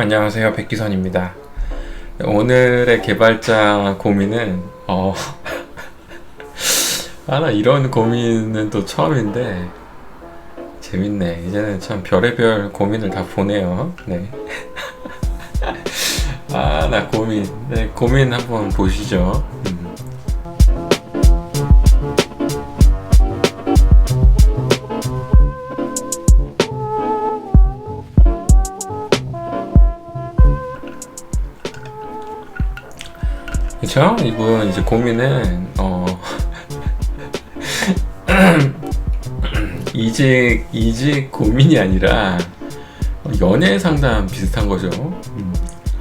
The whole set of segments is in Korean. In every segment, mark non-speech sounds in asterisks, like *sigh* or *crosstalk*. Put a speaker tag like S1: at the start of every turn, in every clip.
S1: 안녕하세요. 백기선입니다. 오늘의 개발자 고민은 어 *laughs* 하나 이런 고민은 또 처음인데 재밌네. 이제는 참 별의별 고민을 다 보네요. 네. *laughs* 아 나 고민. 네 고민 한번 보시죠 그쵸? 이분 이제 고민은 어 *clears throat* 이직 이직 고민이 아니라 연애 상담 비슷한 거죠. 음.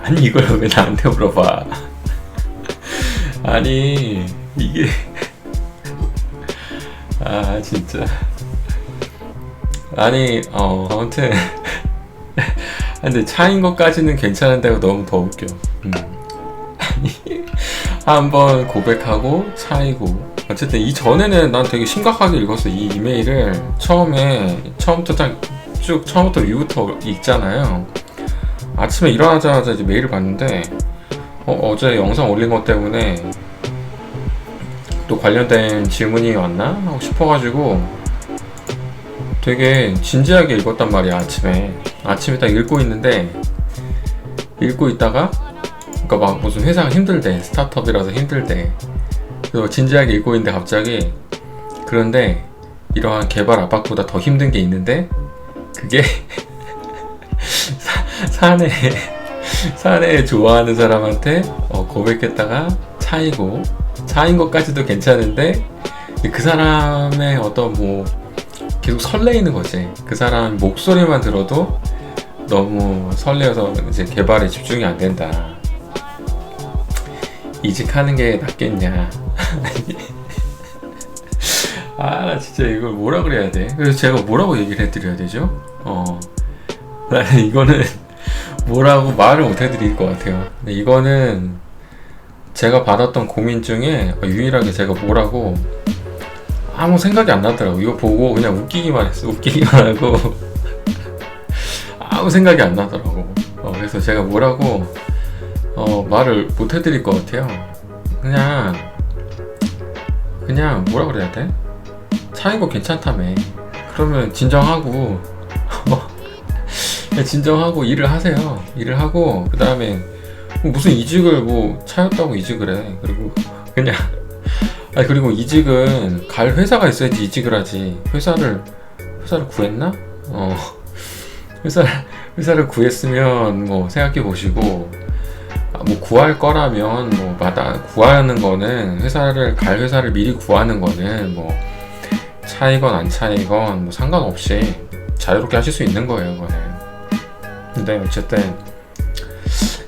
S1: 아니 이걸 왜 나한테 물어봐? *laughs* 아니 이게 아 진짜 아니 어 아무튼 *laughs* 근데 차인 것까지는 괜찮은데고 너무 더 웃겨. 음. 아니 한번 고백하고 차이고. 어쨌든 이 전에는 난 되게 심각하게 읽었어 이 이메일을. 처음에 처음부터 딱 쭉 처음부터 위부터 읽잖아요. 아침에 일어나자마자 이제 메일을 봤는데 어, 제 영상 올린 것 때문에 또 관련된 질문이 왔나? 하고 싶어가지고 되게 진지하게 읽었단 말이야 아침에. 아침에 딱 읽고 있는데 읽고 있다가 그러니까 막 무슨 회사가 힘들대 스타트업이라서 힘들대. 그래서 진지하게 읽고 있는데 갑자기 그런데 이러한 개발 압박보다 더 힘든 게 있는데 그게 *laughs* 사내 사내 좋아하는 사람한테 어, 고백했다가 차이고 차인 것까지도 괜찮은데 그 사람의 어떤 뭐 계속 설레이는 거지. 그 사람 목소리만 들어도 너무 설레어서 이제 개발에 집중이 안 된다 이직하는 게 낫겠냐. *laughs* 아, 나 진짜 이걸 뭐라 그래야 돼? 그래서 제가 뭐라고 얘기를 해드려야 되죠? 어, 나는 이거는 *laughs* 뭐라고 말을 못 해드릴 것 같아요. 이거는 제가 받았던 고민 중에 유일하게 제가 뭐라고 아무 생각이 안 나더라고. 이거 보고 그냥 웃기기만 했어. 웃기기만 하고 *laughs* 아무 생각이 안 나더라고. 어, 그래서 제가 뭐라고 어, 말을 못 해드릴 것 같아요. 그냥, 그냥 뭐라 그래야 돼? 차인 거 괜찮다며. 그러면 진정하고, *laughs* 진정하고 일을 하세요. 일을 하고, 그 다음에 무슨 이직을 뭐 차였다고 이직을 해. 그리고 그냥, *laughs* 아 그리고 이직은 갈 회사가 있어야지 이직을 하지. 회사를, 회사를 구했나? 어, *laughs* 회사, 회사를 구했으면 뭐 생각해 보시고, 아, 뭐 구할 거라면 뭐 마다 구하는 거는 회사를 갈 회사를 미리 구하는 거는 뭐 차이건 안 차이건 뭐 상관없이 자유롭게 하실 수 있는 거예요, 그거는. 근데 어쨌든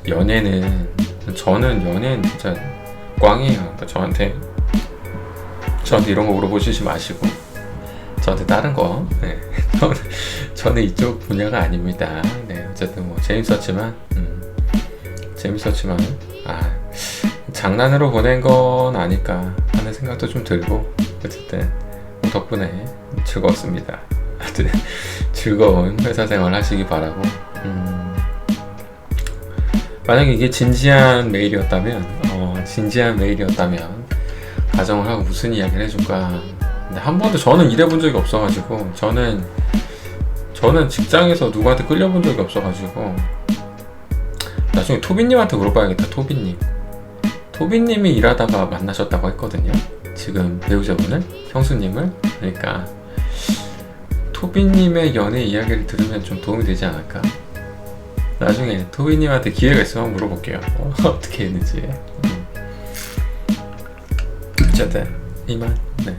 S1: 연애는 저는 연애는 진짜 꽝이에요. 그러니까 저한테 저한테 이런 거 물어보시지 마시고 저한테 다른 거. 네. *laughs* 저는, 저는 이쪽 분야가 아닙니다. 네, 어쨌든 뭐 재밌었지만. 음. 재밌었지만 아 장난으로 보낸 건 아닐까 하는 생각도 좀 들고 어쨌든 덕분에 즐거웠습니다. 하여튼 *laughs* 즐거운 회사 생활 하시기 바라고 음, 만약에 이게 진지한 메일이었다면 어, 진지한 메일이었다면 가정을 하고 무슨 이야기를 해줄까 근데 한 번도 저는 일해본 적이 없어가지고 저는 저는 직장에서 누구한테 끌려본 적이 없어가지고 나중에 토비님한테 물어봐야겠다 토비님. 토비님이 일하다가 만나셨다고 했거든요. 지금 배우자분을 형수님을. 그러니까 토비님의 연애 이야기를 들으면 좀 도움이 되지 않을까? 나중에 토비님한테 기회가 있으면 물어볼게요. 어, *laughs* 떻게 했는지. 음. 어쨌든 이만. 네.